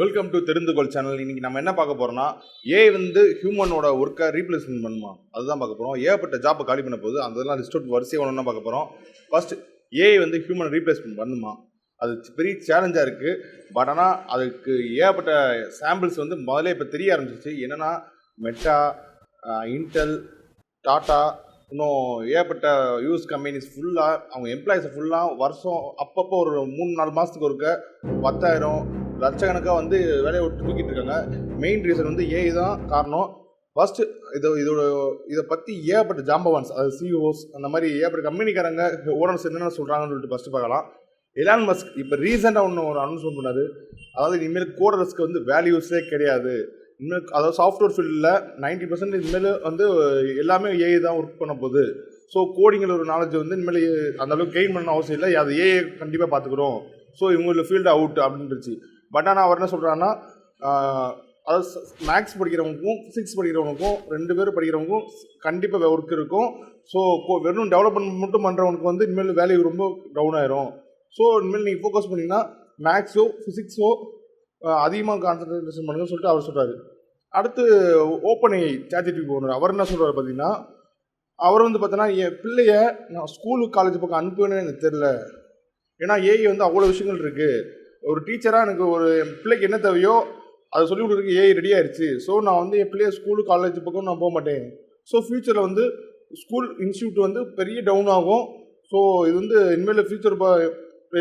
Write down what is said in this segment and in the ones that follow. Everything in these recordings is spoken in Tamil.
வெல்கம் டு தெரிந்துகொள் சேனல் இன்னைக்கு நம்ம என்ன பார்க்க போறோம்னா ஏ வந்து ஹியூமனோட ஒர்க்கை ரீப்ளேஸ்மெண்ட் பண்ணுமா? அதுதான் பார்க்க போறோம். ஏகப்பட்ட ஜாப்பை காலி பண்ண போகுது. அதெல்லாம் லிஸ்ட் அவுட் வரிசையை ஒன்று பார்க்க போறோம். ஃபர்ஸ்ட் ஏ வந்து ஹியூமன் ரீப்ளேஸ்மெண்ட் பண்ணுமா? அது பெரிய சேலஞ்சாக இருக்குது பட் ஆனால் அதுக்கு ஏகப்பட்ட சாம்பிள்ஸ் வந்து முதல்ல இப்போ தெரிய ஆரம்பிச்சிச்சு என்னன்னா மெட்டா இன்டெல் டாட்டா இன்னும் ஏகப்பட்ட யூஸ் கம்பெனிஸ் ஃபுல்லாக அவங்க எம்ப்ளாயிஸை ஃபுல்லாக வருஷம் அப்பப்போ ஒரு மூணு நாலு மாதத்துக்கு ஒருக்க பத்தாயிரம் லட்சக்கணக்காக வந்து வேலையை விட்டு தூக்கிட்டு இருக்காங்க. மெயின் ரீசன் வந்து ஏஐ தான் காரணம். ஃபஸ்ட்டு இது இதோட இதை பற்றி ஏகப்பட்ட ஜாம்பவான்ஸ் அது சிஓஸ் அந்த மாதிரி ஏகப்பட்ட கம்பெனிக்காரங்க ஓனர்ஸ் என்னென்ன சொல்கிறாங்கன்னு சொல்லிட்டு ஃபஸ்ட்டு பார்க்கலாம். எலான் மஸ்க் இப்போ ரீசெண்டாக ஒன்று ஒரு அனௌன்ஸ்மெண்ட் பண்ணாது அதாவது இனிமேல் கோடர்ஸ்க்கு வந்து வேல்யூஸே கிடையாது. இனிமேல் அதாவது சாஃப்ட்வேர் ஃபீல்டில் நைன்டி பர்சன்ட் இனிமேல் வந்து எல்லாமே ஏஐ தான் ஒர்க் பண்ண போகுது. ஸோ கோடிங்கிற ஒரு நாலேஜ் வந்து இனிமேல் அந்தளவுக்கு கெயின் பண்ண அவசியம் இல்லை. அது ஏஐ கண்டிப்பாக பார்த்துக்குறோம் ஸோ இவங்களோட ஃபீல்டு அவுட் அப்படின்றச்சு பட் ஆனால் அவர் என்ன சொல்கிறாருன்னா அதாவது மேக்ஸ் படிக்கிறவங்களுக்கும் ஃபிசிக்ஸ் படிக்கிறவங்களுக்கும் ரெண்டு பேரும் படிக்கிறவங்களுக்கும் கண்டிப்பாக ஒர்க் இருக்கும். ஸோ வெறும் டெவலப்மெண்ட் மட்டும் பண்ணுறவனுக்கு வந்து இனிமேல் வேல்யூ ரொம்ப டவுன் ஆயிரும். ஸோ இனிமேல் நீங்கள் ஃபோக்கஸ் பண்ணிங்கன்னா மேக்ஸோ ஃபிசிக்ஸோ அதிகமாக கான்சன்ட்ரேஷன் பண்ணுங்கன்னு சொல்லிட்டு அவர் சொல்கிறாரு அடுத்து ஓப்பன் ஐ சேஜிடிவி போகணும். அவர் என்ன சொல்கிறார் பார்த்தீங்கன்னா அவர் வந்து பார்த்தோன்னா என் பிள்ளைய நான் ஸ்கூலுக்கு காலேஜ் பக்கம் அனுப்புவேன்னு எனக்கு தெரில ஏன்னா ஏஐ வந்து அவ்வளோ விஷயங்கள் இருக்குது ஒரு டீச்சராக எனக்கு ஒரு என் பிள்ளைக்கு என்ன தேவையோ அதை சொல்லி கொடுக்குறதுக்கு ஏஐ ரெடி ஆயிடுச்சு ஸோ நான் வந்து என் பிள்ளைய ஸ்கூலு காலேஜ் பக்கம் நான் போக மாட்டேன். ஸோ ஃப்யூச்சரில் வந்து ஸ்கூல் இன்ஸ்டியூட் வந்து பெரிய டவுன் ஆகும். ஸோ இது வந்து இனிமேல் ஃப்யூச்சர்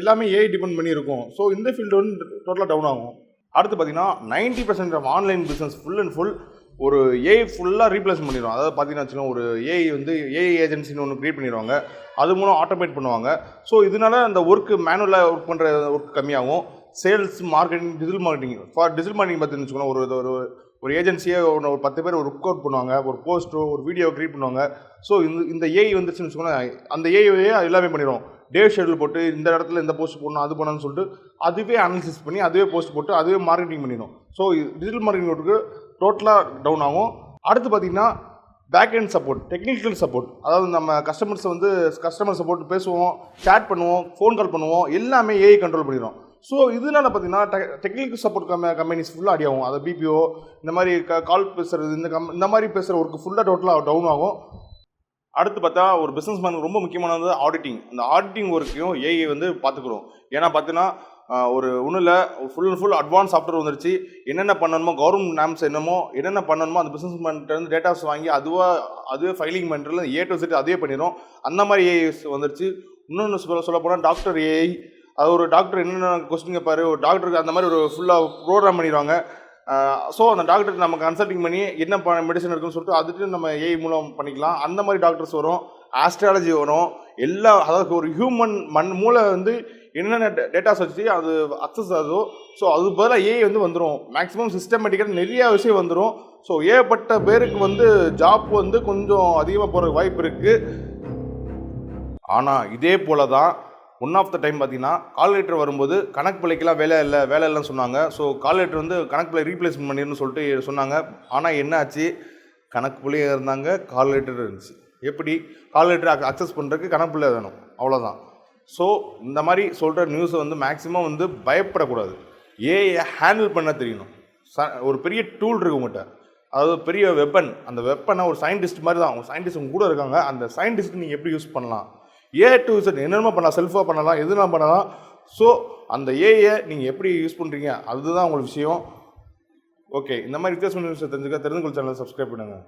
எல்லாமே ஏஐ டிபெண்ட் பண்ணியிருக்கும். ஸோ இந்த ஃபீல்டு வந்து டோட்டலாக டவுன் ஆகும். அடுத்து பார்த்தீங்கன்னா ninety percent of online business full and full ஒரு ஏஐ ஃபுல்லாக ரீப்ளேஸ் பண்ணிடுவோம் அதாவது பார்த்தீங்கன்னா வச்சுக்கோங்க ஒரு ஏஐ வந்து ஏஐ ஏஜென்சின்னு ஒன்று க்ரியேட் பண்ணிடுவாங்க. அது மூலம் ஆட்டோமேட் பண்ணுவாங்க. ஸோ இதனால அந்த ஒர்க்கு மேனுவலாக ஒர்க் பண்ணுற ஒர்க் கம்மியாகும். Sales marketing digital marketing for digital marketing பார்த்துன்னு வச்சுக்கோங்க ஒரு ஒரு ஒரு ஏஜென்சியே ஒன்று ஒரு பத்து பேர் ஒரு ஒர்க் அவுட் பண்ணுவாங்க ஒரு போஸ்ட்டோ ஒரு வீடியோ க்ரியேட் பண்ணுவாங்க. ஸோ இந்த இந்த ஏஐ வந்துருச்சுன்னு வச்சுக்கோங்களேன் அந்த ஏஐயே எல்லாமே பண்ணிடும் டே ஷெடியூல் போட்டு இந்த இடத்துல இந்த போஸ்ட் போடணும் அது பண்ணணும்னு சொல்லிட்டு அதுவே அனாலிசிஸ் பண்ணி அதுவே போஸ்ட் போட்டு அதுவே மார்க்கெட்டிங் பண்ணிடும் ஸோ டிஜிட்டல் மார்க்கெட்டிங் ஒர்க்கு டோட்டலாக டவுன் ஆகும். அடுத்து பார்த்தீங்கன்னா பேக் சப்போர்ட் டெக்னிக்கல் சப்போர்ட் அதாவது நம்ம கஸ்டமர்ஸை வந்து கஸ்டமர் சப்போர்ட் பேசுவோம் சேட் பண்ணுவோம் ஃபோன் கால் பண்ணுவோம் எல்லாமே ஏஐ கண்ட்ரோல் பண்ணிடும் ஸோ இதனால பார்த்தீங்கன்னா டெக்னிக்கல் சப்போர்ட் கம் கம்பெனிஸ் ஃபுல்லாக அடி ஆகும். அதை பிபிஓ இந்த மாதிரி க கால் பேசுறது இந்த கம் இந்த மாதிரி பேசுகிற ஒர்க்கு ஃபுல்லாக டோட்டலாக டவுன் ஆகும். அடுத்து பார்த்தா ஒரு பிஸ்னஸ் மேனுக்கு ரொம்ப முக்கியமானது ஆடிட்டிங் அந்த ஆடிட்டிங் ஒர்க்கையும் ஏஐ வந்து பார்த்துக்குறோம் ஏன்னா பார்த்தீங்கன்னா ஒரு ஒன்றும் இல்லை full and full advance software வந்துருச்சு. என்னென்ன பண்ணணுமோ கவர்மெண்ட் நேம்ஸ் என்னமோ என்னென்ன பண்ணணுமோ அந்த பிஸ்னஸ் வந்து டேட்டாஸ் வாங்கி அதுவாக அதுவே ஃபைலிங் பண்ணுறது ஏ டு செட் அதே பண்ணிடும் அந்த மாதிரி ஏஐஸ் வந்துருச்சு. இன்னொன்று சொல்ல சொல்ல போனால் டாக்டர் ஏஐ அது ஒரு டாக்டர் என்னென்ன கொஸ்டின் கேட்பாரு ஒரு டாக்டருக்கு அந்த மாதிரி ஒரு ஃபுல்லாக ப்ரோக்ராம் பண்ணிடுவாங்க. ஸோ அந்த டாக்டருக்கு நம்ம கன்சல்டிங் பண்ணி என்ன ப மெடிசன் இருக்குன்னு சொல்லிட்டு அதுட்டு நம்ம ஏஐ மூலம் பண்ணிக்கலாம். அந்த மாதிரி டாக்டர்ஸ் வரும் ஆஸ்ட்ராலஜி வரும் எல்லா அதாவது ஒரு ஹியூமன் மண் மூளை வந்து என்னென்ன டேட்டாஸ் வச்சு அது அக்சஸ் ஆகுதோ ஸோ அது பதிலாக ஏஐ வந்து வந்துடும் மேக்ஸிமம் சிஸ்டமேட்டிக்காக நிறைய விஷயம் வந்துடும் ஸோ ஏகப்பட்ட பேருக்கு வந்து ஜாப் வந்து கொஞ்சம் அதிகமாக போகிற வாய்ப்பு இருக்குது ஆனால் இதே போல தான் ஒன் ஆஃப் த டைம் பார்த்தீங்கன்னா கால்குலேட்டர் வரும்போது கணக்கு பிள்ளைக்கெல்லாம் வேலை இல்லை வேலை இல்லைன்னு சொன்னாங்க. ஸோ கால்குலேட்டர் வந்து கணக்கு பிள்ளை ரீப்ளேஸ்மெண்ட் பண்ணிருன்னு சொல்லிட்டு சொன்னாங்க. ஆனால் என்ன ஆச்சு? கணக்கு பிள்ளையாக இருந்தாங்க கால்குலேட்டர் இருந்துச்சு. எப்படி? கால்குலேட்டர் அக்சஸ் பண்ணுறதுக்கு கணக்கு பிள்ளை வேணும். அவ்வளோதான் ஸோ இந்த மாதிரி சொல்கிற நியூஸை வந்து மேக்ஸிமம் வந்து பயப்படக்கூடாது. ஏஐ ஹேண்டில் பண்ண தெரியணும். ச ஒரு பெரிய டூல் இருக்கு உங்கள்கிட்ட அதாவது பெரிய வெப்பன் அந்த வெப்பனை ஒரு சயின்டிஸ்ட் மாதிரி தான். அவங்க சயின்டிஸ்ட் கூட இருக்காங்க. அந்த சயின்டிஸ்ட் நீங்கள் எப்படி யூஸ் பண்ணலாம்? ஏ டு இசட் என்னென்ன பண்ணலாம் செல்ஃபாக பண்ணலாம் எதுனா பண்ணலாம். ஸோ அந்த ஏஐயை நீங்கள் எப்படி யூஸ் பண்ணுறீங்க அதுதான் உங்களுக்கு விஷயம். ஓகே இந்த மாதிரி வித்தியாசமான விஷயம் தெரிஞ்சுக்க தெரிந்து கொள் சேனலை சப்ஸ்கிரைப் பண்ணுங்கள்